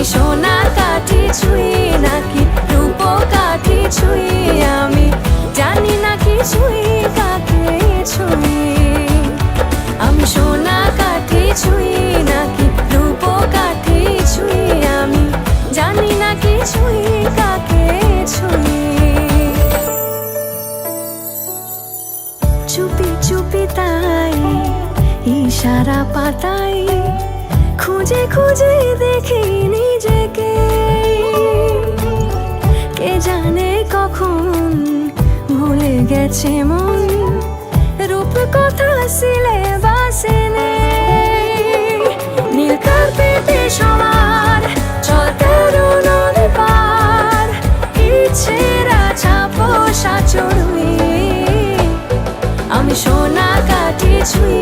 আমি সোনা কাঠি ছুঁই নাকি? রূপ কাঠি ছুঁই আমি? জানি না কি ছুঁই, কাকে ছুঁই? আমি সোনা কাঠি ছুঁই নাকি? রূপ কাঠি ছুঁই আমি? জানি না কি ছুঁই, কাকে ছুঁই? চুপি চুপি তাই, ইশারা পাতাই, খুঁজে খুঁজে দেখি তখন ভুলে গেছে মন? রূপ কথা সিলেবাসে নেই। নীল কার্পেটে সবার চটের আমি সোনা কাটি ছুঁই